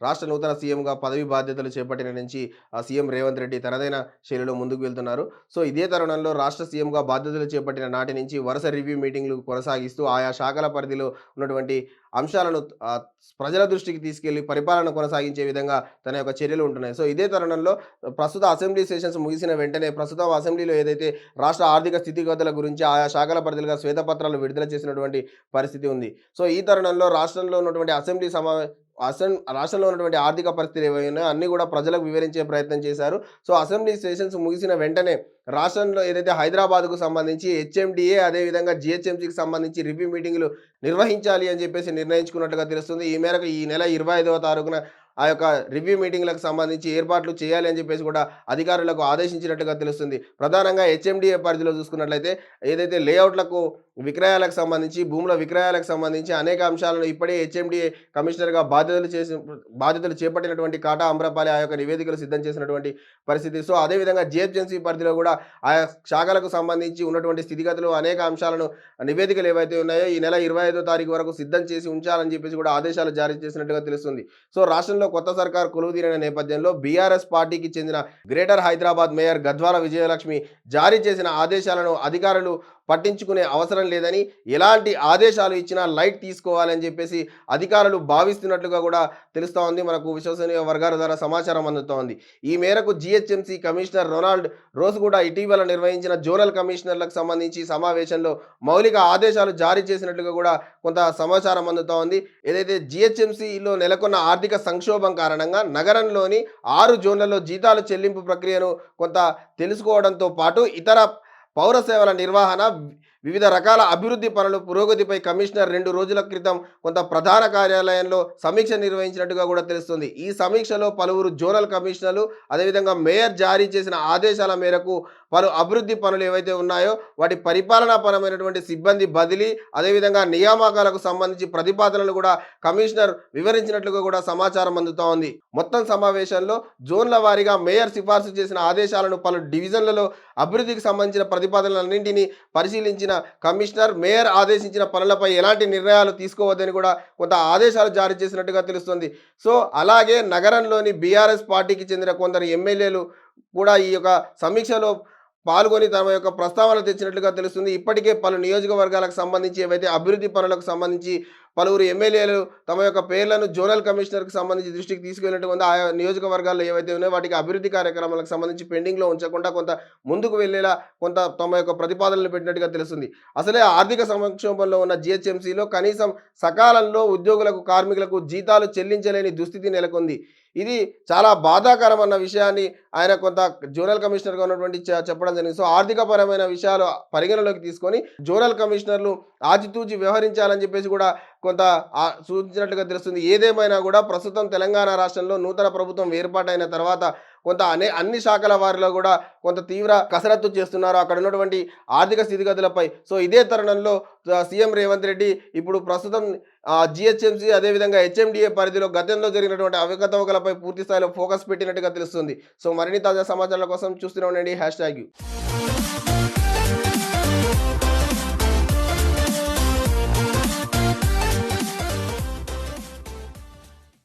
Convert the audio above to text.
రాష్ట్ర నూతన సీఎంగా పదవి బాధ్యతలు చేపట్టిన నుంచి ఆ సీఎం రేవంత్ రెడ్డి తనదైన శైలిలో ముందుకు వెళ్తున్నారు. సో ఇదే తరుణంలో రాష్ట్ర సీఎంగా బాధ్యతలు చేపట్టిన నాటి నుంచి వరుస రివ్యూ మీటింగ్లు కొనసాగిస్తూ ఆయా శాఖల పరిధిలో ఉన్నటువంటి అంశాలను ప్రజల దృష్టికి తీసుకెళ్ళి పరిపాలన కొనసాగించే విధంగా తన యొక్క చర్యలు ఉంటున్నాయి. సో ఇదే తరుణంలో ప్రస్తుత అసెంబ్లీ సెషన్స్ ముగిసిన వెంటనే ప్రస్తుతం అసెంబ్లీలో ఏదైతే రాష్ట్ర ఆర్థిక స్థితిగతుల గురించి ఆయా శాఖల పరిధిగా శ్వేతపత్రాలు విడుదల చేసినటువంటి పరిస్థితి ఉంది. సో ఈ తరుణంలో రాష్ట్రంలో ఉన్నటువంటి అసెంబ్లీ సమావేశ అసెం రాష్ట్రంలో ఉన్నటువంటి ఆర్థిక పరిస్థితులు ఏమైనా అన్ని కూడా ప్రజలకు వివరించే ప్రయత్నం చేశారు. సో అసెంబ్లీ సెషన్స్ ముగిసిన వెంటనే రాష్ట్రంలో ఏదైతే హైదరాబాద్కు సంబంధించి హెచ్ఎండిఏ అదేవిధంగా జిహెచ్ఎంసీకి సంబంధించి రివ్యూ మీటింగ్లు నిర్వహించాలి అని చెప్పేసి నిర్ణయించుకున్నట్టుగా తెలుస్తుంది. ఈ మేరకు ఈ నెల ఇరవై ఐదవ తారీఖున ఆ యొక్క రివ్యూ మీటింగ్లకు సంబంధించి ఏర్పాట్లు చేయాలి అని చెప్పేసి కూడా అధికారులకు ఆదేశించినట్టుగా తెలుస్తుంది. ప్రధానంగా హెచ్ఎండిఏ పరిధిలో చూసుకున్నట్లయితే ఏదైతే లేఅవుట్లకు విక్రయాలకు సంబంధించి భూముల విక్రయాలకు సంబంధించి అనేక అంశాలను ఇప్పుడే హెచ్ఎండిఏ కమిషనర్గా బాధ్యతలు చేసి బాధ్యతలు చేపట్టినటువంటి కాటా అమ్రపాలి ఆ యొక్క నివేదికలు సిద్ధం చేసినటువంటి పరిస్థితి. సో అదేవిధంగా జిహెచ్ఎంసీ పరిధిలో కూడా ఆయా శాఖలకు సంబంధించి ఉన్నటువంటి స్థితిగతులు అనేక అంశాలను నివేదికలు ఏవైతే ఉన్నాయో ఈ నెల ఇరవై ఐదో తారీఖు వరకు సిద్ధం చేసి ఉంచాలని చెప్పేసి కూడా ఆదేశాలు జారీ చేసినట్టుగా తెలుస్తుంది. సో రాష్ట్రంలో కొత్త సర్కార్ కొలువుదీరిన నేపథ్యంలో బీఆర్ఎస్ పార్టీకి చెందిన గ్రేటర్ హైదరాబాద్ మేయర్ గద్వాల విజయలక్ష్మి జారీ చేసిన ఆదేశాలను అధికారులు పట్టించుకునే అవసరం లేదని ఎలాంటి ఆదేశాలు ఇచ్చినా లైట్ తీసుకోవాలని చెప్పేసి అధికారులు భావిస్తున్నట్లుగా కూడా తెలుస్తూ ఉంది. మనకు విశ్వసనీయ వర్గాల ద్వారా సమాచారం అందుతోంది ఈ మేరకు జిహెచ్ఎంసీ కమిషనర్ రొనాల్డ్ రోజు కూడా ఇటీవల నిర్వహించిన జోనల్ కమిషనర్లకు సంబంధించి సమావేశంలో మౌలిక ఆదేశాలు జారీ చేసినట్లుగా కూడా కొంత సమాచారం అందుతూ ఉంది. ఏదైతే జిహెచ్ఎంసీలో నెలకొన్న ఆర్థిక సంక్షోభం కారణంగా నగరంలోని ఆరు జోన్లలో జీతాలు చెల్లింపు ప్రక్రియను కొంత తెలుసుకోవడంతో పాటు ఇతర పౌర సేవల నిర్వహణ వివిధ రకాల అభివృద్ధి పనులు పురోగతిపై కమిషనర్ రెండు రోజుల క్రితం కొంత ప్రధాన కార్యాలయంలో సమీక్ష నిర్వహించినట్టుగా కూడా తెలుస్తుంది. ఈ సమీక్షలో పలువురు జోనల్ కమిషనర్లు అదేవిధంగా మేయర్ జారీ చేసిన ఆదేశాల మేరకు పలు అభివృద్ధి పనులు ఏవైతే ఉన్నాయో వాటి పరిపాలనాపరమైనటువంటి సిబ్బంది బదిలీ అదేవిధంగా నియామకాలకు సంబంధించి ప్రతిపాదనలు కూడా కమిషనర్ వివరించినట్లుగా కూడా సమాచారం అందుతూ ఉంది. మొత్తం సమావేశంలో జోన్ల వారీగా మేయర్ సిఫార్సు చేసిన ఆదేశాలను పలు డివిజన్లలో అభివృద్ధికి సంబంధించిన ప్రతిపాదనలన్నింటినీ పరిశీలించిన కమిషనర్ మేయర్ ఆదేశించిన పనులపై ఎలాంటి నిర్ణయాలు తీసుకోవద్దని కూడా కొంత ఆదేశాలు జారీ చేసినట్టుగా తెలుస్తుంది. సో అలాగే నగరంలోని బీఆర్ఎస్ పార్టీకి చెందిన కొందరు ఎమ్మెల్యేలు కూడా ఈ యొక్క సమీక్షలో పాల్గొని తమ యొక్క ప్రస్తావన తెచ్చినట్లుగా తెలుస్తుంది. ఇప్పటికే పలు నియోజకవర్గాలకు సంబంధించి ఏవైతే అభివృద్ధి పనులకు సంబంధించి పలువురు ఎమ్మెల్యేలు తమ యొక్క పేర్లను జోనల్ కమిషనర్కి సంబంధించి దృష్టికి తీసుకెళ్ళినట్టు ఉంది. ఆయా నియోజకవర్గాల్లో ఏవైతే ఉన్నాయో వాటికి అభివృద్ధి కార్యక్రమాలకు సంబంధించి పెండింగ్లో ఉంచకుండా కొంత ముందుకు వెళ్ళేలా కొంత తమ యొక్క ప్రతిపాదనలు పెట్టినట్టుగా తెలుస్తుంది. అసలే ఆర్థిక సంక్షోభంలో ఉన్న జిహెచ్ఎంసీలో కనీసం సకాలంలో ఉద్యోగులకు కార్మికులకు జీతాలు చెల్లించలేని దుస్థితి నెలకొంది. ఇది చాలా బాధాకరం అన్న విషయాన్ని ఆయన కొంత జోనల్ కమిషనర్గా ఉన్నటువంటి చెప్పడం జరిగింది. సో ఆర్థికపరమైన విషయాలు పరిగణలోకి తీసుకొని జోనల్ కమిషనర్లు ఆచితూచి వ్యవహరించాలని చెప్పేసి కూడా కొంత ఆ- సూచించినట్లుగా తెలుస్తుంది. ఏదేమైనా కూడా ప్రస్తుతం తెలంగాణ రాష్ట్రంలో నూతన ప్రభుత్వం ఏర్పాటైన తర్వాత కొంత అనే అన్ని శాఖల వారిలో కూడా కొంత తీవ్ర కసరత్తు చేస్తున్నారు అక్కడ ఉన్నటువంటి ఆర్థిక స్థితిగతులపై. సో ఇదే తరుణంలో సీఎం రేవంత్ రెడ్డి ఇప్పుడు ప్రస్తుతం జిహెచ్ఎంసీ అదేవిధంగా హెచ్ఎండిఏ పరిధిలో గతంలో జరిగినటువంటి అవకతవకలపై పూర్తి స్థాయిలో ఫోకస్ పెట్టినట్టుగా తెలుస్తుంది. సో మరిన్ని తాజా సమాచారాల కోసం చూస్తూనే ఉండండి. Hash tag